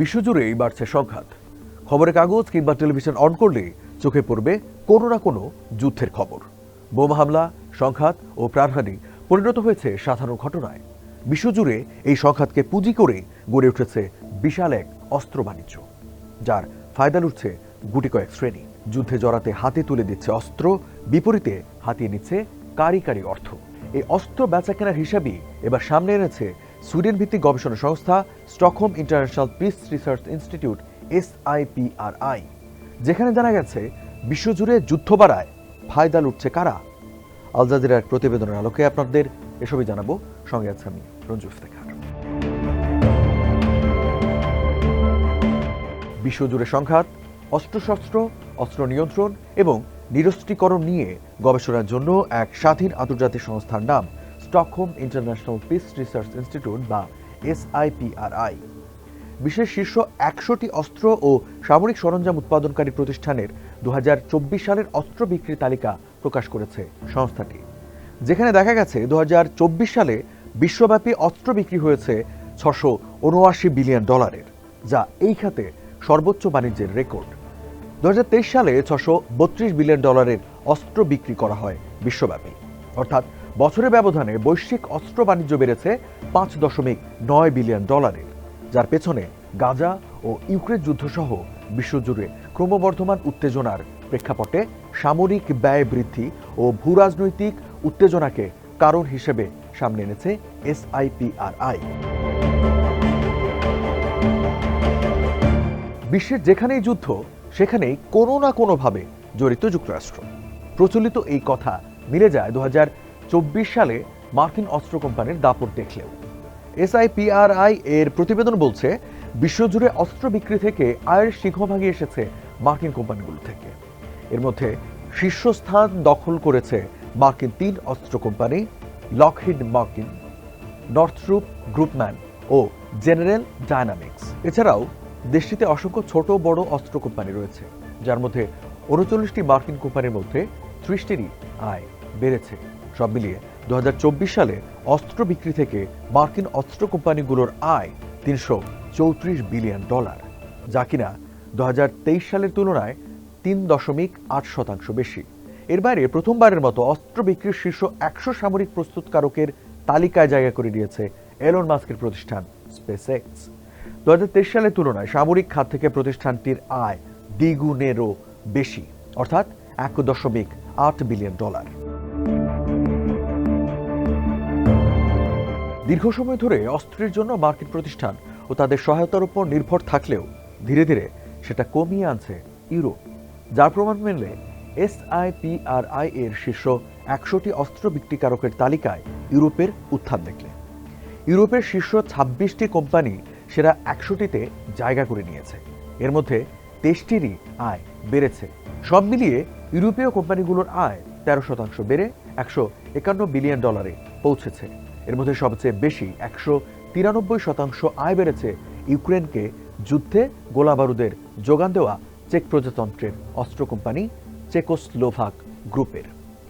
বিশ্বজুড়েই বাড়ছে সংঘাত। খবরের কাগজ কিংবা টেলিভিশন অন করলে চোখে পড়বে কোনো না কোনো যুদ্ধের খবর। বোমা হামলা, সংঘাত ও প্রাণহানি পরিণত হয়েছে সাধারণ ঘটনায়। বিশ্বজুড়ে এই সংঘাতকে পুঁজি করে গড়ে উঠেছে বিশাল এক অস্ত্র বাণিজ্য, যার ফায়দা লুটছে গুটি কয়েক শ্রেণি। যুদ্ধে জড়াতে হাতে তুলে দিচ্ছে অস্ত্র, বিপরীতে হাতিয়ে নিচ্ছে কারি কারি অর্থ। এই অস্ত্র বেচা কেনার হিসাবই এবার সামনে এনেছে সুইডেন ভিত্তিক গবেষণা সংস্থা Stockholm international peace research institute, SIPRI, যেখানে জানা গেছে, বিশ্বজুড়ে যুদ্ধ বাড়ায় ফায়দা লুটছে কারা? আল জাজিরার প্রতিবেদনের আলোকে আপনাদের এসবই জানাব। সঙ্গে আছে আমি, রঞ্জু ইফতেখার। বিশ্বজুড়ে সংঘাত, অস্ত্রশস্ত্র, অস্ত্র নিয়ন্ত্রণ এবং নিরস্ত্রীকরণ নিয়ে গবেষণার জন্য এক স্বাধীন আন্তর্জাতিক সংস্থার নাম Stockholm international peace research institute, বা এসআইপিআরআই। বিশ্বের শীর্ষ একশোটি অস্ত্র ও সামরিক সরঞ্জাম উৎপাদনকারী প্রতিষ্ঠানের দু সালের অস্ত্র বিক্রি তালিকা প্রকাশ করেছে সংস্থাটি। যেখানে দেখা গেছে দু হাজার চব্বিশ সালে বিশ্বব্যাপী অস্ত্র বিক্রি হয়েছে ছশো উনআশি বিলিয়ন ডলারের, যা এই খাতে সর্বোচ্চ বাণিজ্যের রেকর্ড। দু হাজার তেইশ সালে ছশো বিলিয়ন ডলারের অস্ত্র বিক্রি করা হয় বিশ্বব্যাপী। অর্থাৎ বছরের ব্যবধানে বৈশ্বিক অস্ত্র বাণিজ্য বেড়েছে পাঁচ দশমিক নয় বিলিয়ন ডলারের, যার পেছনে গাজা ও ইউক্রেন যুদ্ধসহ বিশ্বজুড়ে ক্রমবর্ধমান উত্তেজনার প্রেক্ষাপটে সামরিক ব্যয় বৃদ্ধি ও ভূরাজনৈতিক উত্তেজনাকে কারণ হিসেবে সামনে এনেছে এসআইপিআরআই। বিশ্বের যেখানেই যুদ্ধ, সেখানেই কোনো না কোনোভাবে জড়িত যুক্তরাষ্ট্র। প্রচলিত এই কথা মিলে যায় দু হাজার সালে মার্কিন অস্ত্র কোম্পানির দাপট দেখলেও। এসআইপিআরআই এর প্রতিবেদন বলছে, বিশ্বজুড়ে অস্ত্র বিক্রি থেকে আয়ের সিংহভাগই এসেছে মার্কিন কোম্পানিগুলো থেকে। এর মধ্যে শীর্ষস্থান দখল করেছে মার্কিন তিন অস্ত্র কোম্পানি লকহিড মার্কিন নর্থরুপ গ্রুপম্যান ও জেনারেল ডায়নামিক্স এছাড়াও দেশটিতে অসংখ্য ছোট, বড় অস্ত্র কোম্পানি রয়েছে, যার মধ্যে উনচল্লিশটি মার্কিন কোম্পানির মধ্যে ত্রিশটিরই আয় বেড়েছে। সব মিলিয়ে দু হাজার চব্বিশ সালে অস্ত্র বিক্রি থেকে মার্কিন অস্ত্র কোম্পানিগুলোর আয় তিনশো চৌত্রিশ বিলিয়ন ডলার, যা কিনা দু হাজার তেইশ সালের তুলনায় তিন দশমিক আট শতাংশ বেশি। এর বাইরে প্রথমবারের মতো অস্ত্র বিক্রির শীর্ষ একশো সামরিক প্রস্তুতকারকের তালিকায় জায়গা করে দিয়েছে এলন মাস্কের প্রতিষ্ঠান স্পেস এক্স দু সালের তুলনায় সামরিক খাত থেকে প্রতিষ্ঠানটির আয় দ্বিগুণেরও বেশি, অর্থাৎ এক দশমিক আট বিলিয়ন ডলার। দীর্ঘ সময় ধরে অস্ত্রের জন্য মার্কিন প্রতিষ্ঠান ও তাদের সহায়তার উপর নির্ভর থাকলেও ধীরে ধীরে সেটা কমিয়ে আনছে ইউরোপ, যার প্রমাণ মেনলে এসআইপিআরআই এর শীর্ষ একশোটি অস্ত্র বিক্রিকারকের তালিকায় ইউরোপের উত্থান দেখলে। ইউরোপের শীর্ষ ছাব্বিশটি কোম্পানি সেরা একশোটিতে জায়গা করে নিয়েছে। এর মধ্যে তেইশটিরই আয় বেড়েছে। সব মিলিয়ে ইউরোপীয় কোম্পানিগুলোর আয় তেরো শতাংশ বেড়ে একশো একান্ন বিলিয়ন ডলারে পৌঁছেছে। এর মধ্যে সবচেয়ে বেশি একশো তিরানব্বই শতাংশ আয় বেড়েছে ইউক্রেনকে যুদ্ধে গোলাবারুদের যোগান দেওয়া চেক প্রজাতন্ত্রের অস্ত্র কোম্পানি চেকোস্লোভাক গ্রুপের।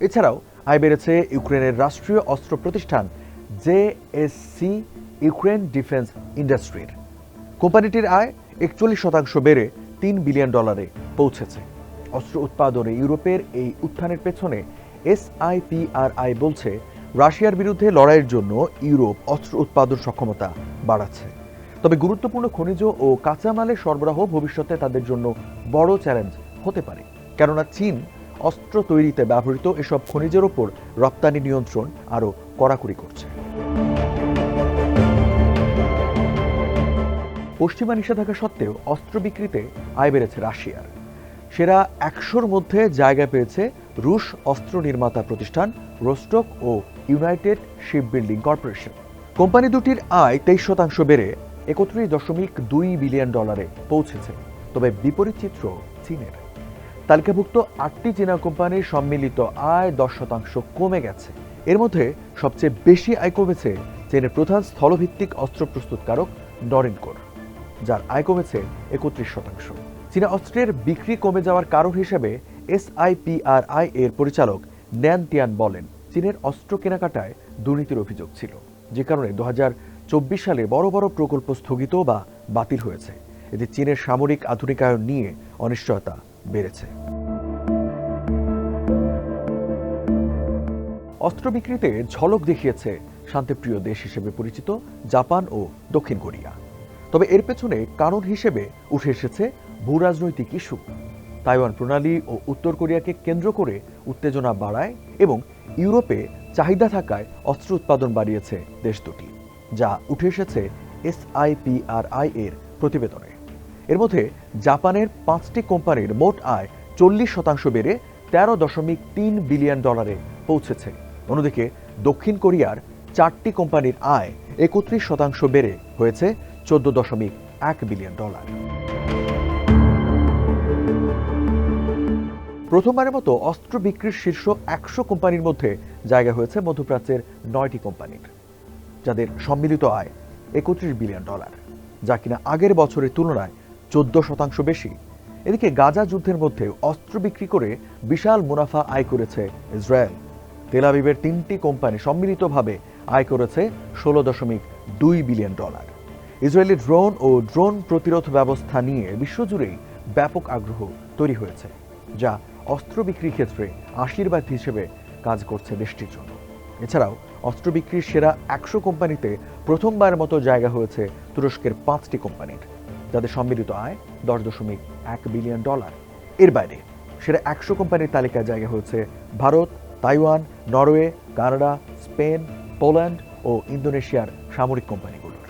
এছাড়াও আয় বেড়েছে ইউক্রেনের রাষ্ট্রীয় অস্ত্র প্রতিষ্ঠান জেএসসি ইউক্রেন ডিফেন্স ইন্ডাস্ট্রির। কোম্পানিটির আয় একচল্লিশ শতাংশ বেড়ে তিন বিলিয়ন ডলারে পৌঁছেছে। অস্ত্র উৎপাদনে ইউরোপের এই উত্থানের পেছনে এসআইপিআরআই বলছে রাশিয়ার বিরুদ্ধে লড়াইয়ের জন্য ইউরোপ অস্ত্র উৎপাদন সক্ষমতা বাড়াচ্ছে। তবে গুরুত্বপূর্ণ খনিজ ও কাঁচামালের সরবরাহ ভবিষ্যতে তাদের জন্য বড় চ্যালেঞ্জ হতে পারে। কেননা চীন অস্ত্র তৈরিতে ব্যবহৃত এসব খনিজের ওপর রপ্তানি নিয়ন্ত্রণ আরও কড়াকড়ি করছে। পশ্চিমা নিষেধাজ্ঞা সত্ত্বেও অস্ত্র বিক্রিতে আয় বেড়েছে রাশিয়ার। সেরা একশোর মধ্যে জায়গা পেয়েছে রুশ অস্ত্র নির্মাতা প্রতিষ্ঠান রোস্টক ও united ship building corporation. Company দুটির আয় তেইশ শতাংশ বেড়ে একত্রিশ দশমিক দুই বিলিয়ন ডলারে পৌঁছেছে, তবে বিপরীত চিত্র চীনের। তালিকাভুক্ত আটটি চীনা কোম্পানির সম্মিলিত আয় দশ শতাংশ কমে গেছে। এর মধ্যে সবচেয়ে বেশি আয় কমেছে চীনের প্রধান স্থলভিত্তিক অস্ত্র প্রস্তুতকারক ডরেনকোর যার আয় কমেছে একত্রিশ শতাংশ। চীনা অস্ত্রের বিক্রি কমে যাওয়ার কারণ হিসেবে এসআইপিআরআই এর পরিচালক ন্যান টিয়ান বলেন, চীনের অস্ত্র কেনাকাটায় দুর্নীতির অভিযোগ ছিল। যে কারণে দু হাজার চব্বিশ সালে বড় বড় প্রকল্প স্থগিত বা বাতিল হয়েছে। এতে চীনের সামরিক আধুনিকায়ন নিয়ে অনিশ্চয়তা বেড়েছে। অস্ত্র বিক্রিতে ঝলক দেখিয়েছে শান্তিপ্রিয় দেশ হিসেবে পরিচিত জাপান ও দক্ষিণ কোরিয়া। তবে এর পেছনে কারণ হিসেবে উঠে এসেছে ভূরাজনৈতিক ইস্যু। তাইওয়ান প্রণালী ও উত্তর কোরিয়াকে কেন্দ্র করে উত্তেজনা বাড়ায় এবং ইউরোপে চাহিদা থাকায় অস্ত্র উৎপাদন বাড়িয়েছে দেশ দুটি, যা উঠে এসেছে এসআইপিআরআই এর প্রতিবেদনে। এর মধ্যে জাপানের পাঁচটি কোম্পানির মোট আয় চল্লিশ শতাংশ বেড়ে তেরো দশমিক তিন বিলিয়ন ডলারে পৌঁছেছে। অন্যদিকে দক্ষিণ কোরিয়ার চারটি কোম্পানির আয় একত্রিশ শতাংশ বেড়ে হয়েছে চোদ্দ দশমিক এক বিলিয়ন ডলার। প্রথমবারের মতো অস্ত্র বিক্রির শীর্ষ একশো কোম্পানির মধ্যে জায়গা হয়েছে মধ্যপ্রাচ্যের নয়টি কোম্পানির, যাদের সম্মিলিত আয় একত্রিশ বিলিয়ন ডলার, যা কিনা আগের বছরের তুলনায় চোদ্দ শতাংশ বেশি। এদিকে গাজা যুদ্ধের মধ্যে অস্ত্র বিক্রি করে বিশাল মুনাফা আয় করেছে ইসরায়েল। তেলাবিবের তিনটি কোম্পানি সম্মিলিতভাবে আয় করেছে ষোলো দশমিক দুই বিলিয়ন ডলার। ইসরায়েলি ড্রোন ও ড্রোন প্রতিরোধ ব্যবস্থা নিয়ে বিশ্বজুড়েই ব্যাপক আগ্রহ তৈরি হয়েছে, যা অস্ত্র বিক্রির ক্ষেত্রে আশীর্বাদ হিসেবে কাজ করছে দেশটির জন্য। এছাড়াও, অস্ত্র বিক্রির সেরা একশো কোম্পানিতে প্রথমবারের মতো জায়গা হয়েছে তুরস্কের পাঁচটি কোম্পানির, যাদের সম্মিলিত আয় দশ দশমিক এক বিলিয়ন ডলার। এর বাইরে, সেরা একশো কোম্পানির তালিকায় জায়গা হয়েছে Bharat, Taiwan, Norway, Canada, Spain, Poland ও ইন্দোনেশিয়ার সামরিক কোম্পানিগুলোর।